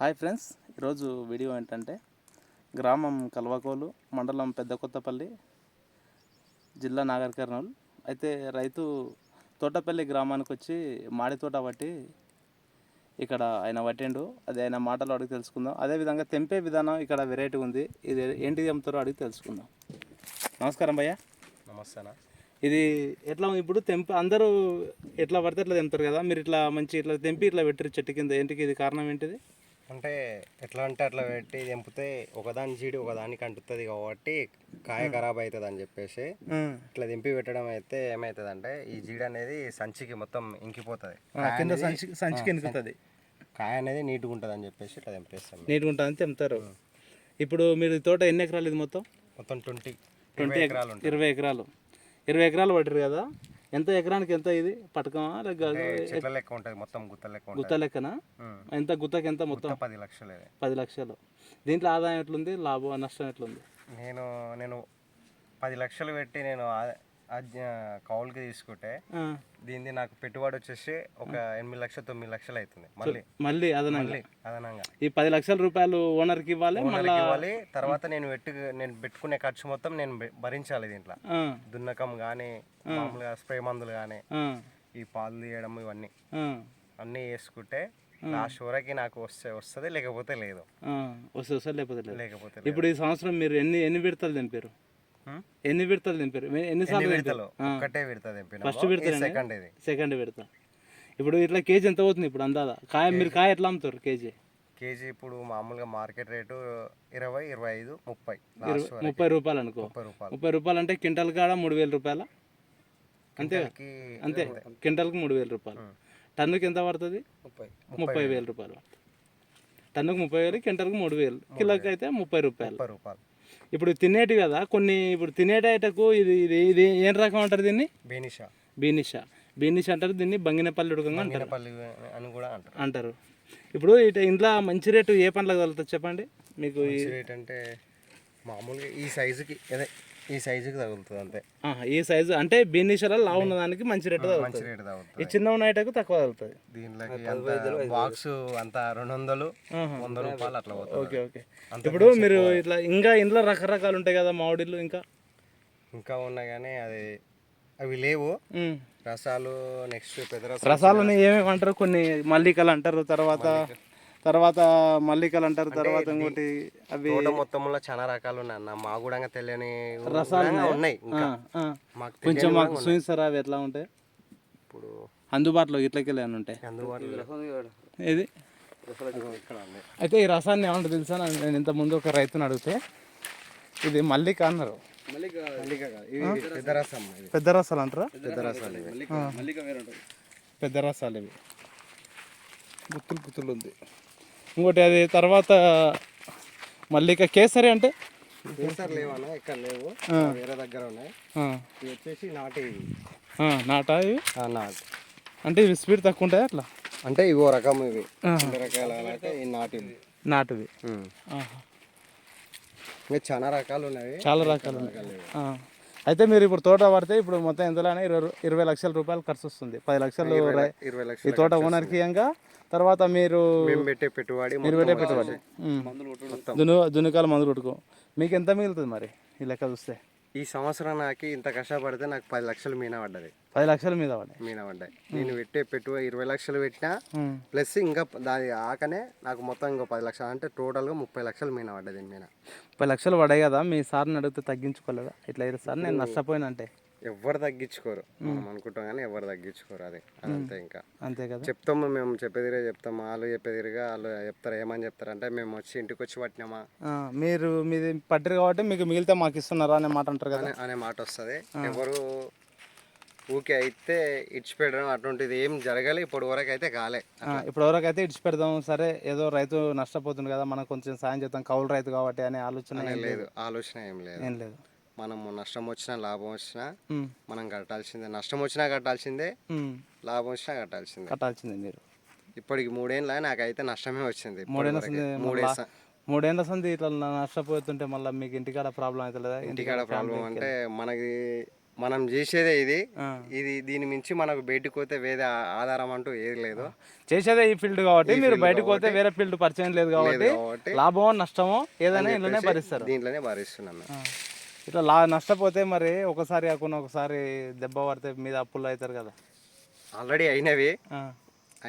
Hi friends ఈరోజు video ఏంటంటే గ్రామం కల్వకోలు మండలం పెద్ద కొత్తపల్లి జిల్లా నాగర్ కర్నూలు. అయితే రైతు తోటపల్లి గ్రామానికి వచ్చి మాడి తోట పట్టి ఇక్కడ ఆయన పట్టిండు. అది ఆయన మాటలు అడిగి తెలుసుకుందాం. అదేవిధంగా తెంపే విధానం ఇక్కడ వెరైటీ ఉంది. ఇది ఏంటిది అమ్ముతారో అడిగి తెలుసుకుందాం. నమస్కారం భయ్య. నమస్తేనా ఇది ఎట్లా ఇప్పుడు తెంప అందరూ ఎట్లా పడితే ఎట్లా తెంపుతారు కదా? మీరు ఇట్లా మంచి ఇట్లా తెంపి ఇట్లా పెట్టారు చెట్టు కింద. ఏంటికి ఇది కారణం ఏంటిది? అంటే ఎట్లా అంటే అట్లా పెట్టి తెంపితే ఒకదాని జీడి ఒకదానికి అంటుతుంది కాబట్టి కాయ ఖరాబ్ అవుతుంది అని చెప్పేసి ఇట్లా తెంపి పెట్టడం అయితే ఏమవుతుంది అంటే ఈ జీడి అనేది సంచికి మొత్తం ఇంకిపోతుంది. కింద సంచి సంచికి ఎనుకుతుంది. కాయ అనేది నీట్గా ఉంటుంది అని చెప్పేసి ఇట్లా తెంపేస్తాం. నీట్గా ఉంటుంది తెంపుతారు ఇప్పుడు మీరు తోట ఎన్ని ఎకరాలు ఇది మొత్తం? మొత్తం ట్వంటీ ట్వంటీ ఎకరాలు ఇరవై ఎకరాలు. ఇరవై ఎకరాలు పట్టారు కదా? ఎంత ఎకరానికి ఎంత ఇది? పటకమా లేక లెక్క ఉంటుంది మొత్తం గుత్త లెక్క గుత్త లెక్కనా. ఎంత గుత్తకి ఎంత మొత్తం? పది లక్షలు. పది లక్షలు. దీంట్లో ఆదాయం ఎట్లుంది? లాభం నష్టం ఎట్లుంది? నేను నేను పది లక్షలు పెట్టి నేను కౌలుకి తీసుకుంటే దీనిది నాకు పెట్టుబడి వచ్చేసి ఒక ఎనిమిది లక్షలు తొమ్మిది లక్షలు అవుతుంది. మళ్ళీ. మళ్ళీ అదనంగా? అదనంగా. ఈ పది లక్షల రూపాయలు ఓనర్కి ఇవ్వాలి మళ్ళీ ఇవ్వాలి తర్వాత నేను పెట్టు నేను పెట్టుకునే ఖర్చు మొత్తం నేను భరించాలి దీంట్లో. దున్నకం కానీ మామూలుగా స్ప్రే మందులు కానీ ఈ పాలు తీయడం ఇవన్నీ. అన్నీ వేసుకుంటే లాస్ట్ వరకు నాకు వస్తే వస్తుంది లేకపోతే లేదు. వస్తే వస్తే లేకపోతే లేకపోతే ఇప్పుడు ఈ సంవత్సరం మీరు ఎన్ని ఎన్ని విడతలు తెంపారు హ్మ్? ఎన్ని విడతలు ఎన్ని- ఎన్నిసార్లు విడతలు? ఒక్కటే విడత ఫస్ట్ విడతలేనా? సెకండ్ ఇది. సెకండ్ విడత. ఇప్పుడు ఇట్లా కేజీ ఎంత అవుతుంది ఇప్పుడు అందాదా కాయ మీరు కాయ ఎట్లా అమ్ముతారు కేజీ? కేజీ ఇప్పుడు మామూలుగా మార్కెట్ రేటు ఇరవై ఇరవై ఐదు ముప్పై. ముప్పై రూపాయలు అనుకో. ముప్పై రూపాయలు. అంటే క్వింటల్ కాడ మూడు వేల రూపాయల? అంతే అంతే. క్వింటల్కి మూడు వేల రూపాయలు. టన్నుకి ఎంత పడుతుంది? ముప్పై. ముప్పై వేల రూపాయలు టన్నుకు ముప్పై వేలు క్వింటల్కి మూడు వేలు. కిలోకి అయితే ముప్పై రూపాయలు. ముప్పై రూపాయలు. ఇప్పుడు తినేటి కదా కొన్ని ఇప్పుడు తినేటకు ఇది ఇది ఇది ఏం రకం అంటారు దీన్ని? బేనిషా. బీనిషా. బీనిషా అంటారు దీన్ని బంగినపల్లి ఉడకంగా అంటారు. అని కూడా అంటారు. అంటారు. ఇప్పుడు ఇట ఇంట్లో మంచి రేటు ఏ పండ్లకు తగులుతుంది చెప్పండి? మీకు రేట్ అంటే మామూలుగా ఈ సైజుకి అదే ఈ సైజుకి తగులుతుంది అంతే. ఈ సైజు అంటే బీనిషాల లావు ఉన్న దానికి మంచి రేటు మంచి తగులుతుంది. రేట్ ఈ తగులుతుంది చిన్న ఉన్నటకు తక్కువ తగులుతుంది. దీనిలోకి అంత బాక్స్ అంత రెండు వందలు. వంద రూపాయలు అట్లా పోతుంది. Okay okay. ఇప్పుడు మీరు ఇట్లా ఇంకా ఇంట్లో రకరకాలు ఉంటాయి కదా మామిడిలు ఇంకా? ఇంకా ఉన్నా కానీ అది అవి లేవు. రసాలు నెక్స్ట్ పెద్ద రసాలని ఏమేమి అంటారు? కొన్ని మల్లికలు అంటారు తర్వాత తర్వాత మల్లికలు అంటారు తర్వాత ఇంకోటి అవి మొత్తంలో చాలా రకాలు ఉన్నాయి అన్న. మా కూడా తెలియని కూడా ఉన్నాయి? కొంచెం మాకు చూపిస్తారా అవి ఎట్లా ఉంటాయి? ఇప్పుడు అందుబాటులో ఇట్లకి ఏమైనా ఉంటాయి? అయితే ఈ రసాన్ని ఏమంటారు తెలుసా? నేను నేను ఇంత ముందు ఒక రైతుని అడిగితే ఇది మల్లిక అన్నారు. పెద్ద రసాలు అంటారా? పెద్ద రసాలు ఇవి. పెద్ద రసాలు ఇవి. గుత్తులు గుత్తులు ఉంది. ఇంకోటి అది తర్వాత మల్లిక కేసరి అంటే? కేసర్ లేవన్నా ఇక్కడ లేవు. వేరే దగ్గర ఉన్నాయి. ఇవి వచ్చేసి నాటి నాటా ఇవి? నాటు. అంటే ఇవి స్పీడ్ తక్కువ ఉంటాయి అట్లా? అంటే ఇవో రకం ఇవి. రకాల ఈ నాటి నాటువి. ఆహా. ఇంకా చాలా రకాలు ఉన్నాయి. చాలా రకాలు ఉన్నాయి. అయితే మీరు ఇప్పుడు తోట పడితే ఇప్పుడు మొత్తం ఎంతలోనే? ఇరవై ఇరవై లక్షల రూపాయలు ఖర్చు వస్తుంది. పది లక్షలు ఈ తోట ఓనర్కి ఇయ్యంగా. తర్వాత మీరు పెట్టే పెట్టుబడి మీరు పెట్టే పెట్టుబడి. దును దునుకాలు మందులు కొట్టుకో. మీకు ఎంత మిగులుతుంది మరి? ఈ లెక్క చూస్తే. ఈ సంవత్సరం నాకు ఇంత కష్టపడితే నాకు పది లక్షలు మీన పడ్డది. పది లక్షల మీద పడ్డాయి. మీన పడ్డాయి. నేను పెట్టే పెట్టుబడి ఇరవై లక్షలు పెట్టినా. ప్లస్ ఇంకా దాని ఆకనే నాకు మొత్తం ఇంకో పది లక్షలు అంటే టోటల్గా ముప్పై లక్షలు మీన పడ్డది మీద. ముప్పై లక్షలు పడాయి కదా మీ సార్ని అడిగితే తగ్గించుకోలేదా? ఇట్లా అయితే సార్ నేను నష్టపోయిన అంటే. ఎవరు తగ్గించుకోరు. మనం అనుకుంటాం కానీ ఎవరు తగ్గించుకోరు అది. అదంతే ఇంకా. అంతే కదా? చెప్తాము మేము చెప్పేదిరే చెప్తాం. వాళ్ళు చెప్పేదిరిగా వాళ్ళు చెప్తారు ఏమని చెప్తారు అంటే మేము వచ్చి ఇంటికి వచ్చి పట్టినామా? మీరు మీది పట్టారు కాబట్టి మీకు మిగిలితే మాకు ఇస్తున్నారా అనే మాట అంటారు కదా? అనే మాట వస్తుంది. ఎవరు ఊకే అయితే ఇచ్చిపెట్టడం అటువంటిది ఏం జరగాలి ఇప్పటి వరకు అయితే కాలే. ఆ, ఇప్పుడు ఎవరికి అయితే ఇడిచి పెడదాం సరే ఏదో రైతు నష్టపోతుంది కదా మనం కొంచెం సాయం చేద్దాం. కౌలు రైతు కాబట్టి అనే ఆలోచన లేదు. ఆలోచన ఏం లేదు. ఏం లేదు. మనము నష్టం వచ్చినా లాభం వచ్చినా మనం కట్టాల్సిందే. నష్టం వచ్చినా కట్టాల్సిందే లాభం వచ్చినా కట్టాల్సిందే. కట్టాల్సిందే మీరు. ఇప్పటికి మూడేళ్ళ నాకైతే నష్టమే వచ్చింది మూడేళ్ళ మూడేళ్ళ సంది ఇట్లా నష్టపోతుంటే మళ్ళీ మీకు ఇంటికాడ ప్రాబ్లం అవుతుందా ఇంటికాడ ప్రాబ్లం అంటే మనకి మనం చేసేదే ఇది. ఇది దీని మించి మనకు బయటకు పోతే వేరే ఆధారం అంటూ ఏది లేదు. చేసేదే ఈ ఫీల్డ్ కాబట్టి మీరు బయటకు పోతే వేరే ఫీల్డ్ పరిచయం లేదు కాబట్టి లాభమో నష్టమో ఏదైనా ఇంట్లోనే భరిస్తారు. దీంట్లోనే భరిస్తున్నాను. ఇట్లా లా నష్టపోతే మరి ఒకసారి కాకుండా ఒకసారి దెబ్బ పడితే మీద అప్పులు అవుతారు కదా. ఆల్రెడీ అయినవి.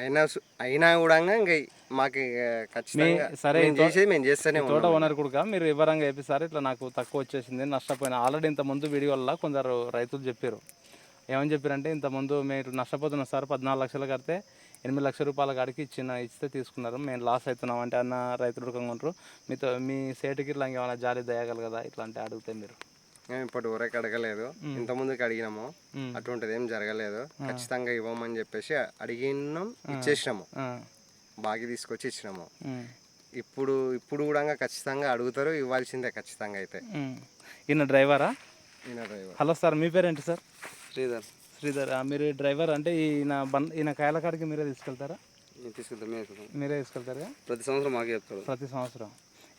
అయినా అయినా కూడా ఇంకా మాకు ఖచ్చితంగా సరే, మేము చేసేది మేము చేస్తూనే తోట ఓనర్ కూడా మీరు వివరంగా చెప్పిస్తారు ఇట్లా నాకు తక్కువ వచ్చేసింది నష్టపోయిన. ఆల్రెడీ ఇంత ముందు వీడియోలో కొందరు రైతులు చెప్పారు. ఏమని చెప్పారంటే ఇంత ముందు మీరు నష్టపోతున్న సార్ పద్నాలుగు లక్షలు కడితే ఎనిమిది లక్షల రూపాయల కాడికి ఇచ్చిన ఇస్తే తీసుకున్నారు. మేము లాస్ అవుతున్నాం అంటే అన్న రైతులు ఉడకంటారు మీతో మీ సేటుకి ఇట్లా ఇంకేమైనా జాలి దయగలరు కదా ఇట్లా అంటే అడిగితే మీరు? మేము ఇప్పటి వరకు అడగలేదు. ఇంత ముందుకు అడిగినాము. అటువంటిది ఏం జరగలేదు. ఖచ్చితంగా ఇవ్వమని చెప్పేసి అడిగినాం ఇచ్చేసినాము. బాగా తీసుకొచ్చి ఇచ్చినాము. ఇప్పుడు ఇప్పుడు కూడా ఖచ్చితంగా అడుగుతారు ఇవ్వాల్సిందే ఖచ్చితంగా అయితే. ఈయన డ్రైవరా? ఈయన డ్రైవర్. హలో సార్ మీ పేరేంటి సార్? శ్రీధర్. శ్రీధర్ మీరు డ్రైవర్ అంటే ఈయన బం ఈయన కాయల కాడికి మీరే తీసుకెళ్తారా? మేము తీసుకెళ్తాం మీరే తీసుకెళ్తారుగా? ప్రతి సంవత్సరం మాకే చెప్తాడు. ప్రతి సంవత్సరం.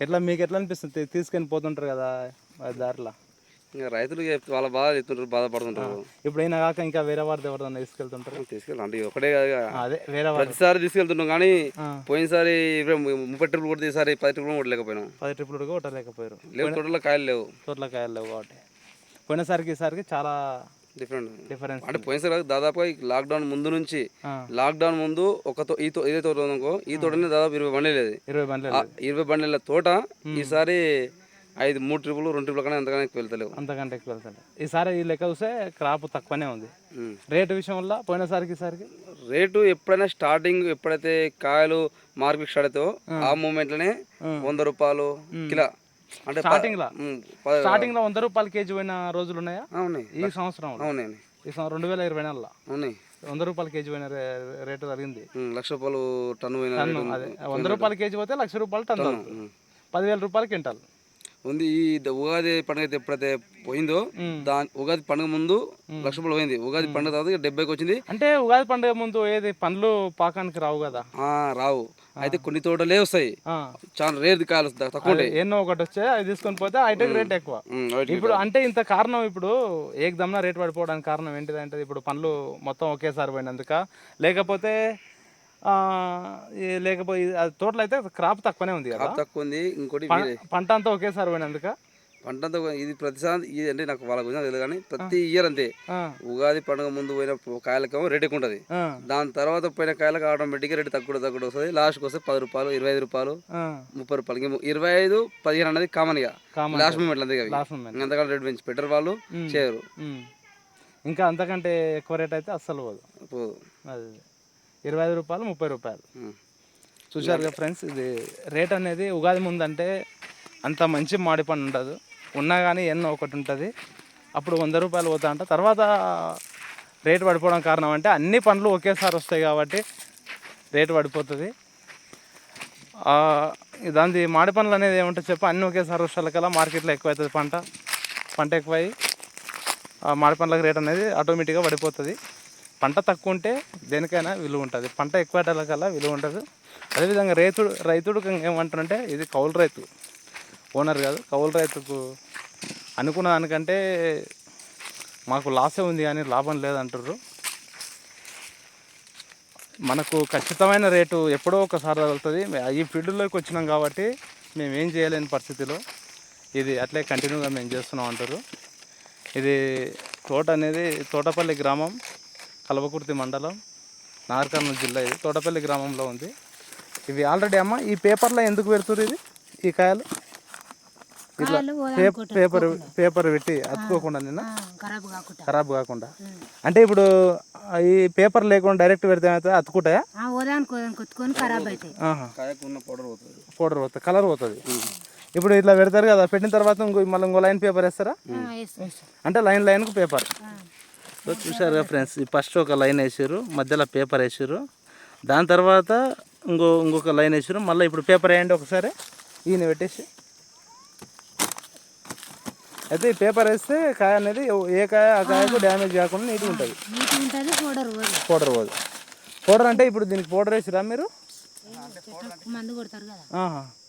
ఎట్లా మీకు ఎట్లా అనిపిస్తుంది? తీ- తీసుకొని పోతుంటారు కదా ఆ దారిలో. ఇంకా రైతులు చెప్- వాళ్ళ బాధ చెప్తుంటారు బాధపడుతుంటారు. ఇప్పుడు అయినా కాక ఇంకా వేరే వారిది ఎవరైనా తీసుకెళ్తుంటారు? తీసుకెళ్ళి అంటే ఒకటే కాదు. అదే వేరే వారు ప్రతిసారి తీసుకెళ్తున్నాం కానీ ఆ. పోయినసారి ఇరవై ము- ముప్పై ట్రిపులు కొడితే ఈసారి పది ట్రిపులు కొట్టలేకపోయినాం. పది ట్రిప్పులు కొట్టలేకపోయారు. లేవు తోటలో కాయలు లేవు. తోటల కాయలు లేవు కాబట్టి. పోయినసారికి ఈసారికి చాలా డిఫరెంట్ డిఫరెన్స్ అంటే పోయినసారి దాదాపుగా లాక్డౌన్ ముందు నుంచి. లాక్డౌన్ ముందు ఒక ఈ తో ఇదే తోట ఉందనుకో ఈ తోటనే దాదాపు ఇరవై బండ్లు లేదు ఇరవై బండ్లు ఇరవై బండ్ల తోట ఈసారి ఐదు మూడు ట్రిపులు రెండు ట్రిపులు కన్నా ఎంతగానో ఎక్కువ వెళ్తలేవు. అంతకంటే ఎక్కువ వెళ్తాడు ఈసారి ఈ లెక్క చూస్తే క్రాప్ తక్కువనే ఉంది. రేటు విషయం వల్ల పోయినసారికి ఈసారికి? రేటు ఎప్పుడైనా స్టార్టింగ్ ఎప్పుడైతే కాయలు మార్కెట్ స్టార్ట్ అవుతాయో ఆ. మూమెంట్లోనే వంద రూపాయలు కిలో అంటే స్టార్టింగ్లో స్టార్టింగ్లో వంద రూపాయల కేజీ పోయిన రోజులు ఉన్నాయా ఉన్నాయి. ఈ సంవత్సరం అవునాయి ఈ సంవత్సరం రెండు వేల ఇరవై నెలలో ఉన్నాయి. వంద రూపాయల కేజీ పోయిన రేటు ఉమ్, లక్ష రూపాయలు టన్ను పోయిన. అదే. వంద రూపాయల కేజీ పోతే లక్ష రూపాయలు టన్ అవుతుంది. ఉమ్. పదివేల రూపాయలు క్వింటాల్. ఉంది ఈ ఉగాది పండుగ అయితే ఎప్పుడైతే పోయిందో దాని ఉగాది పండుగ ముందు లక్ష రూపాయలు పోయింది. ఉగాది పండుగ తర్వాత డెబ్బైకి వచ్చింది. అంటే ఉగాది పండుగ ముందు ఏది? పండ్లు పాకానికి రావు కదా? రావు. అయితే కొన్ని తోటలే వస్తాయి. చాలా రేర్ కాయలు తక్కువ ఎన్నో ఒకటి వచ్చే అది తీసుకొని పోతే ఐటెక్ రేట్ ఎక్కువ. ఇప్పుడు అంటే ఇంత కారణం ఇప్పుడు ఏకదమ్న రేట్ పడిపోవడానికి కారణం ఏంటిదంటే ఇప్పుడు పండ్లు మొత్తం ఒకేసారి పోయినందుక. లేకపోతే లేకపోతే తోటలో అయితే క్రాప్ తక్కువనే ఉంది కదా. తక్కువ ఉంది ఇంకోటి పంట అంతా ఒకేసారి పోయినందుక. పంట ఇది ప్రతిసారి ఇది అంటే నాకు వాళ్ళ గురించి తెలియదు కానీ ప్రతి ఇయర్ అంతే. ఉగాది పండుగ ముందు పోయిన కాయలకేమో రేట్ ఎక్కువ ఉంటుంది దాని తర్వాత పోయిన కాయలకు ఆటోమేటిక్గా రేటు తక్కువ తక్కువ వస్తుంది. లాస్ట్కి వస్తే పది రూపాయలు ఇరవై ఐదు రూపాయలు ముప్పై రూపాయలు. ఇరవై ఐదు పదిహేను అనేది కామన్ Common. లాస్ట్ మూమెంట్ అంతే అంతకంటే రేట్ పెంచి పెట్టరు వాళ్ళు చేయరు. ఇంకా అంతకంటే ఎక్కువ రేట్ అయితే అస్సలు పోదు. పోదు. అది. ఇరవై ఐదు రూపాయలు ముప్పై రూపాయలు. ఉమ్. చూశారుగా ఫ్రెండ్స్ ఇది రేట్ అనేది ఉగాది ముందు అంటే అంత మంచి మాడి పండు ఉండదు ఉన్నా కానీ ఎన్నో ఒకటి ఉంటుంది. అప్పుడు వంద రూపాయలు పోతా అంట. తర్వాత రేటు పడిపోవడం కారణం అంటే అన్ని పండ్లు ఒకేసారి వస్తాయి కాబట్టి రేటు పడిపోతుంది. దాని మాడి పండ్లు అనేది ఏమంటే చెప్ప. అన్నీ ఒకేసారి వచ్చేకల్లా మార్కెట్లో ఎక్కువ అవుతుంది పంట. పంట ఎక్కువై ఆ మాడి పండ్లకు రేట్ అనేది ఆటోమేటిక్గా పడిపోతుంది. పంట తక్కువ ఉంటే దేనికైనా విలువ ఉంటుంది. పంట ఎక్కువ కల్లా విలువ ఉంటుంది అదేవిధంగా రైతుడు రైతుడు ఏమంటారంటే ఇది కౌలు రైతు. ఓనర్ కాదు కౌలు రైతుకు అనుకున్న దానికంటే మాకు లాసే ఉంది కానీ లాభం లేదంటారు మనకు ఖచ్చితమైన రేటు ఎప్పుడో ఒకసారి తగులుతుంది. ఈ ఫీల్డ్లోకి వచ్చినాం కాబట్టి మేము ఏం చేయలేని పరిస్థితిలో ఇది అట్లే కంటిన్యూగా మేము చేస్తున్నాం అంటారు ఇది తోట అనేది తోటపల్లి గ్రామం కలవకుర్తి మండలం నాగర్కర్నూలు జిల్లా ఇది. తోటపల్లి గ్రామంలో ఉంది. ఇవి ఆల్రెడీ అమ్మ ఈ పేపర్లో ఎందుకు పెడుతురు ఇది? ఈ కాయలు? ఇట్లా పేపర్ పేపర్ పేపర్ పెట్టి అతుక్కోకుండా నిన్న? ఖరాబ్ కాకుండా. అంటే ఇప్పుడు ఈ పేపర్ లేకుండా డైరెక్ట్ పెడితే ఏమవుతుంది అతుకుంటాయా పౌడర్ పోతుంది. కలర్ పోతుంది. ఇప్పుడు ఇట్లా పెడతారు కదా పెట్టిన తర్వాత ఇంకో మళ్ళీ ఇంకో లైన్ పేపర్ వేస్తారా. అంటే లైన్ లైన్కు పేపర్. సో చూసారు ఫ్రెండ్స్ ఈ ఫస్ట్ ఒక లైన్ వేసారు మధ్యలో పేపర్ వేసారు. దాని తర్వాత ఇంకో ఇంకొక లైన్ వేసారు. మళ్ళీ ఇప్పుడు పేపర్ వేయండి ఒకసారి. ఈయన పెట్టేసి. అయితే ఈ పేపర్ వేస్తే కాయ అనేది ఏ కాయ ఆ కాయకు డ్యామేజ్ కాకుండా నీట్గా ఉంటుంది. పౌడర్ పోదు. పౌడర్ పోదు. పౌడర్ అంటే ఇప్పుడు దీనికి పౌడర్ వేసిరా మీరు? మందు కొడతారు కదా.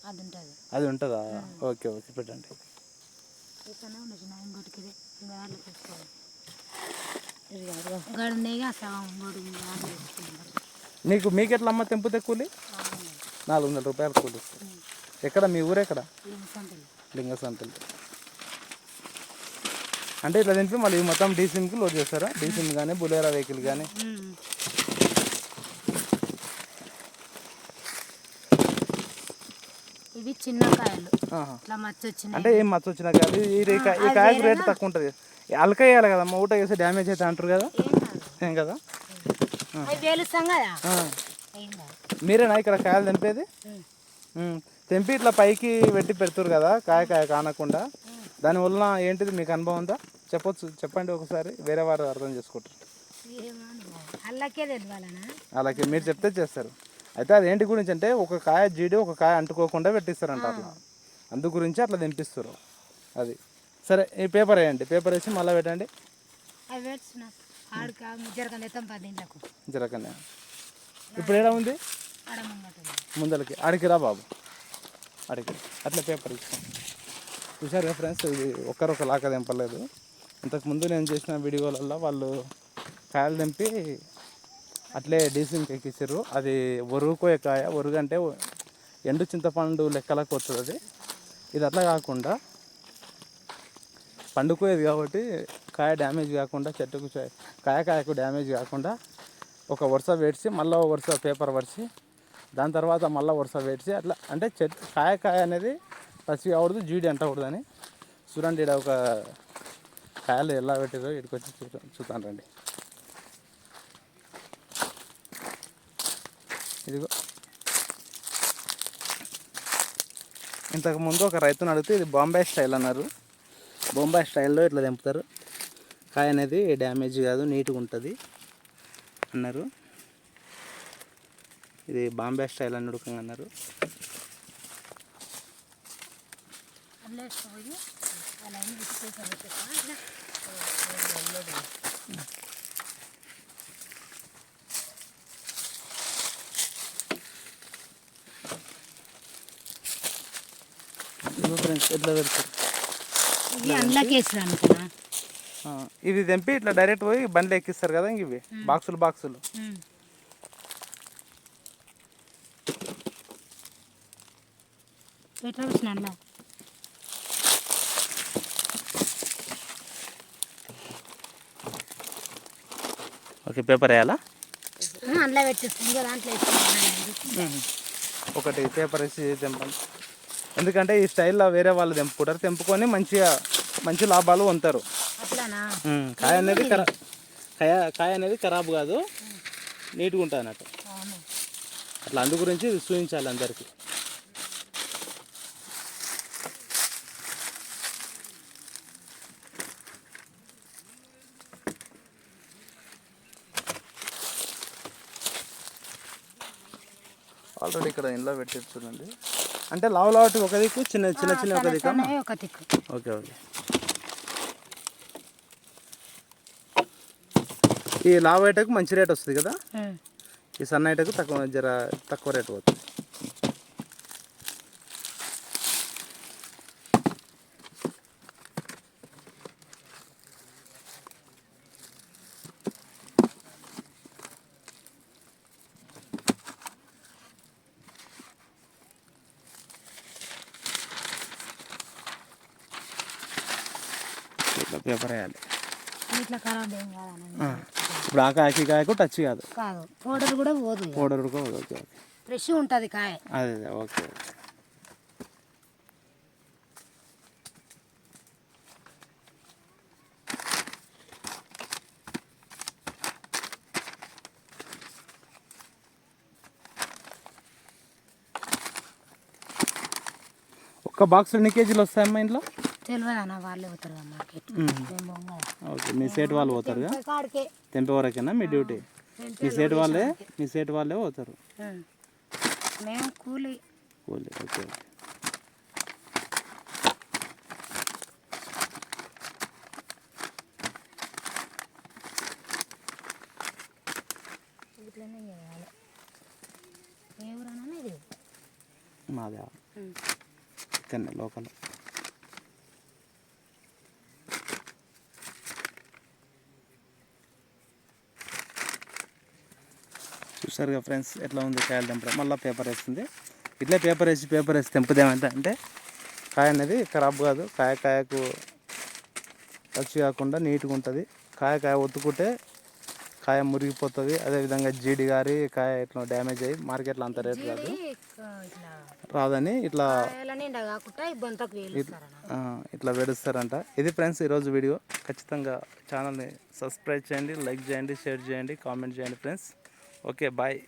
అది ఉంటుంది. అది ఉంటుందా? ఓకే ఓకే పెట్టండి. ఇక్కడనే ఉండొచ్చు నా ఇంకోటికి ఇది. ఇంకా దాంట్లో తీసుకోవాలి గడున్నాయిగా సగం గడుగు దాంట్లో వేసుకుంటాం. మీకు ఎట్లా అమ్మ తెంపితే కూలి? నాలుగు వందల. రూపాయలు కూలి. ఎక్కడ? మీ ఊరెక్కడ. లింగసంతలు. అంటే ఇట్లా తెంపి మళ్ళీ మొత్తం డీసిమ్కి లోడ్ చేస్తారా? డీసిమ్ కానీ బులేరా వెహికల్ కానీ. ఇవి చిన్న కాయలు. ఇట్లా మచ్చ వచ్చినాయి అంటే ఏం మచ్చ వచ్చినా కాదు ఈ ఈ కాయ- ఈ కాయకు రేటు తక్కువ ఉంటుంది అలక వేయాలి కదా ఊట వేస్తే డ్యామేజ్ అయితే అంటారు కదా? ఏం కాదు. మీరేనా ఇక్కడ కాయలు తెంపేది. తెంపి ఇట్లా పైకి పెట్టి పెడతారు కదా కాయ కాయ కానకుండా. దానివల్ల ఏంటిది మీకు అనుభవం ఉందా? చెప్పొచ్చు. చెప్పండి ఒకసారి. వేరే వారు అర్థం చేసుకుంటారు. తెలియాలనా అలాగే మీరు చెప్తే చేస్తారు. అయితే అది ఏంటి గురించి అంటే ఒక కాయ జీడి ఒక కాయ అంటుకోకుండా పెట్టిస్తారంట అట్లా. అందు గురించి అట్లా తెంపిస్తారు అది. సరే ఈ పేపర్ వేయండి. పేపర్ వేసి మళ్ళీ పెట్టండి. జరగనే ఇప్పుడు ఏడా ఉంది? ముందలకి. ఆడికి రా బాబు. ఆడికి. అట్లా పేపర్ ఇస్తాం చూసారుగా ఫ్రెండ్స్? ఇది ఒక్కరొక లాక తెంపలేదు. ఇంతకుముందు నేను చేసిన వీడియోలలో వాళ్ళు కాయలు తెంపి అట్లే డీసింగ్కి ఎక్కించారు. అది ఒరుగుకోయే కాయ ఒరుగు అంటే ఎండు చింతపండు లెక్కలకు వస్తుంది అది. ఇది అట్లా కాకుండా పండుకోయేది కాబట్టి కాయ డ్యామేజ్ కాకుండా చెట్టుకు కాయ కాయకు డ్యామేజ్ కాకుండా ఒక వరుస వేడిచి మళ్ళీ ఒక వరుస పేపర్ పరిచి దాని తర్వాత మళ్ళీ వరుస వేడిచి అట్లా అంటే చెట్టు కాయ కాయ అనేది పచ్చి అవడదు జీడి అంటకూడదని. చూడండి ఇక్కడ ఒక కాయలు ఎలా పెట్టారో ఇక్కడికి వచ్చి చూద్దాం చూద్దాం రండి. ఇదిగో. ఇంతకు ముందు ఒక రైతుని అడిగితే ఇది బాంబే స్టైల్ అన్నారు. బొంబాయి స్టైల్లో ఇట్లా తెంపుతారు. కాయ అనేది డ్యామేజ్ కాదు నీట్గా ఉంటుంది అన్నారు. ఇది బాంబే స్టైల్ అని ఉడకంగా అన్నారు ఫ్రెండ్స్ ఎట్లా పెడతారు ఇవి అందులోకేసి అనుకున్నా. ఆ, ఇది తెంపి ఇట్లా డైరెక్ట్ పోయి బండ్లు ఎక్కిస్తారు కదా ఇంక ఇవి. బాక్సులు బాక్సులు. పెట్రోల్ వచ్చిన అందులో ఓకే పేపర్ వేయాలా? అందులో దాంట్లో ఒకటి పేపర్ వేసి తెంపండి ఎందుకంటే ఈ స్టైల్లో వేరే వాళ్ళు తెంపుకుంటారు. తెంపుకొని మంచిగా మంచి లాభాలు పొందుతారు. కాయ అనేది ఖరా కాయ కాయ అనేది ఖరాబ్ కాదు. నీట్గా ఉంటుంది అన్నట్టు అవును. అట్లా అందు గురించి చూపించాలి అందరికీ. ఆల్రెడీ ఇక్కడ ఇంట్లో పెట్టి చూడండి. అంటే లావు లావటి ఒక దిక్కు చిన్న చిన్న చిన్న ఒక దిక్కు ఒక ఓకే ఓకే. ఈ లావ్ ఐటకు మంచి రేట్ వస్తుంది కదా. ఈ సన్న ఐటకు తక్కువ జర తక్కువ రేట్ పోతుంది. వేయాలి ఇట్లా ఖరాబ్ ఏం కాదని ఇప్పుడు ఆ కాయకి కాయకు టచ్ కాదు. కాదు. పౌడర్ కూడా పోదు. పౌడర్ కూడా ఓకే ఓకే. ఫ్రెష్ ఉంటుంది కాయ. అదే ఓకే ఒక్క బాక్స్ ఎన్ని కేజీలు వస్తాయమ్మా ఇంట్లో? తెలియదు అన్న వాళ్ళే పోతారు మార్కెట్. ఓకే మీ సేట్ వాళ్ళు కాడికే. తెంపే వరకేనా మీ డ్యూటీ? మీ సేట్ వాళ్ళే? మీ సేట్ వాళ్ళే పోతారు. మేము. కూలి. Okay okay okay. ఇట్లనే చేయాలి. ఏ ఊరన్నా ఇది మాదే. ఉమ్. ఇక్కడనే లోకల్. చూసారుగా ఫ్రెండ్స్ ఎట్లా ఉంది కాయలు తెంపడం? మళ్ళీ పేపర్ వేస్తుంది. ఇట్లే పేపర్ వేసి పేపర్ వేసి తెంపుతే ఏమంటే అంటే కాయ అనేది ఖరాబ్ కాదు. కాయ కాయకు టచ్ కాకుండా నీట్గా ఉంటుంది. కాయ కాయ ఒత్తుకుంటే కాయ మురిగిపోతుంది. అదేవిధంగా జీడి గారి కాయ ఇట్లా డ్యామేజ్ అయ్యి మార్కెట్లో అంత రేట్ రాదు ఇట్లా రాదని ఇట్లా ఇట్లా వేడుస్తారంట ఇది ఫ్రెండ్స్ ఈరోజు వీడియో. ఖచ్చితంగా ఛానల్ని సబ్స్క్రైబ్ చేయండి లైక్ చేయండి షేర్ చేయండి కామెంట్ చేయండి ఫ్రెండ్స్. Okay bye